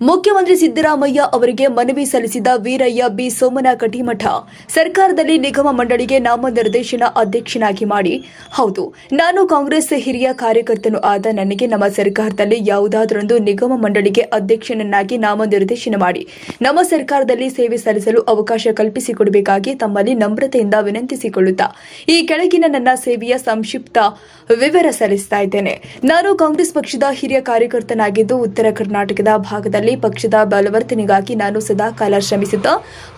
ಮುಖ್ಯಮಂತ್ರಿ ಸಿದ್ದರಾಮಯ್ಯ ಅವರಿಗೆ ಮನವಿ ಸಲ್ಲಿಸಿದ ವೀರಯ್ಯ ಬಿ. ಸೋಮನ ಕಟಿಮಠ ಸರ್ಕಾರದಲ್ಲಿ ನಿಗಮ ಮಂಡಳಿಗೆ ನಾಮನಿರ್ದೇಶನ ಅಧ್ಯಕ್ಷನಾಗಿ ಮಾಡಿ. ಹೌದು, ನಾನು ಕಾಂಗ್ರೆಸ್ ಹಿರಿಯ ಕಾರ್ಯಕರ್ತನು ಆದ ನನಗೆ ನಮ್ಮ ಸರ್ಕಾರದಲ್ಲಿ ಯಾವುದಾದರೊಂದು ನಿಗಮ ಮಂಡಳಿಗೆ ಅಧ್ಯಕ್ಷನನ್ನಾಗಿ ನಾಮನಿರ್ದೇಶನ ಮಾಡಿ. ನಮ್ಮ ಸರ್ಕಾರದಲ್ಲಿ ಸೇವೆ ಸಲ್ಲಿಸಲು ಅವಕಾಶ ಕಲ್ಪಿಸಿಕೊಡಬೇಕಾಗಿ ತಮ್ಮಲ್ಲಿ ನಮ್ರತೆಯಿಂದ ವಿನಂತಿಸಿಕೊಳ್ಳುತ್ತಾ. ಈ ಕೆಳಗಿನ ನನ್ನ ಸೇವೆಯ ಸಂಕ್ಷಿಪ್ತ ವಿವರ ಸಲ್ಲಿಸ್ತಾ ಇದ್ದೇನೆ. ನಾನು ಕಾಂಗ್ರೆಸ್ ಪಕ್ಷದ ಹಿರಿಯ ಕಾರ್ಯಕರ್ತನಾಗಿದ್ದು ಉತ್ತರ ಕರ್ನಾಟಕದ ಭಾಗದಲ್ಲಿ ಪಕ್ಷದ ಬಲವರ್ತನೆಗಾಗಿ ನಾನು ಸದಾಕಾಲ ಶ್ರಮಿಸಿದ್ದ.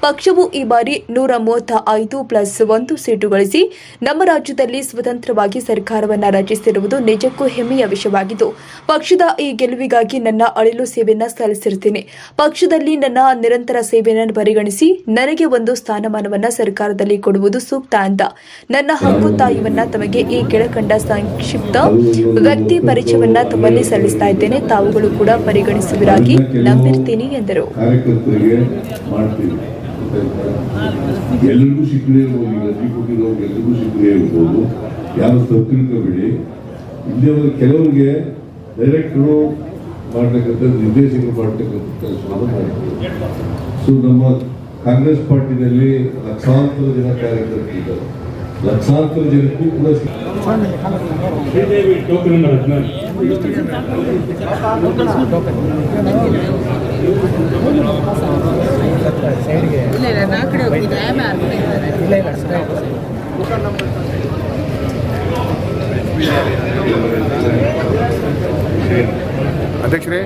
ಪಕ್ಷವು ಈ ಬಾರಿ ನೂರ ಮೂವತ್ತ ಐದು ಪ್ಲಸ್ ಒಂದು ಸೀಟು ಗಳಿಸಿ ನಮ್ಮ ರಾಜ್ಯದಲ್ಲಿ ಸ್ವತಂತ್ರವಾಗಿ ಸರ್ಕಾರವನ್ನ ರಚಿಸಿರುವುದು ನಿಜಕ್ಕೂ ಹೆಮ್ಮೆಯ ವಿಷಯವಾಗಿದ್ದು, ಪಕ್ಷದ ಈ ಗೆಲುವಿಗಾಗಿ ನನ್ನ ಅಳಿಲು ಸೇವೆಯನ್ನು ಸಲ್ಲಿಸಿರುತ್ತೇನೆ. ಪಕ್ಷದಲ್ಲಿ ನನ್ನ ನಿರಂತರ ಸೇವೆಯನ್ನು ಪರಿಗಣಿಸಿ ನನಗೆ ಒಂದು ಸ್ಥಾನಮಾನವನ್ನ ಸರ್ಕಾರದಲ್ಲಿ ಕೊಡುವುದು ಸೂಕ್ತ ಅಂತ. ನನ್ನ ಹಕ್ಕುತ್ತಾಯವನ್ನ ತಮಗೆ ಈ ಕೆಳಕಂಡ ಸಂಕ್ಷಿಪ್ತ ವ್ಯಕ್ತಿ ಪರಿಚಯವನ್ನ ತಮ್ಮಲ್ಲಿ ಸಲ್ಲಿಸ್ತಾ ಇದ್ದೇನೆ. ತಾವುಗಳು ಕೂಡ ಪರಿಗಣಿಸುವಿರಾಗಿ. ನಂಬಿರ್ತೀನಿ ಎಂದರು. ಎಲ್ರಿಗೂ ಸಿಕ್ಕದೇ ಇರ್ಬೋದು ಈಗ ಅರ್ಜಿ ಕೊಟ್ಟಿರೋರ್ಗೆ ಎಲ್ರಿಗೂ ಸಿಕ್ಕದೇ ಇರ್ಬೋದು. ಯಾರು ತಿಳ್ಕೊಬೇಡಿ ಇಲ್ಲಿ ಕೆಲವರಿಗೆ ಡೈರೆಕ್ಟರು ಮಾಡ್ತಕ್ಕಂಥ ನಿರ್ದೇಶಕರು ಮಾಡ್ತಕ್ಕಂಥ ಕೆಲಸವನ್ನು ಮಾಡ್ತೀವಿ ಸೊ ನಮ್ಮ ಕಾಂಗ್ರೆಸ್ ಪಾರ್ಟಿನಲ್ಲಿ ಲಕ್ಷಾಂತರ ಜನ ಕಾರ್ಯಕರ್ತರಿದ್ದಾರೆ ಲಕ್ಷಾಂತರ ಜನಕ್ಕೂ ಕೂಡ ಶ್ರೀದೇವಿ ಟೋಕನ್ ನಂಬರ್ ಹದಿನಾರು ಅಧ್ಯಕ್ಷರೇ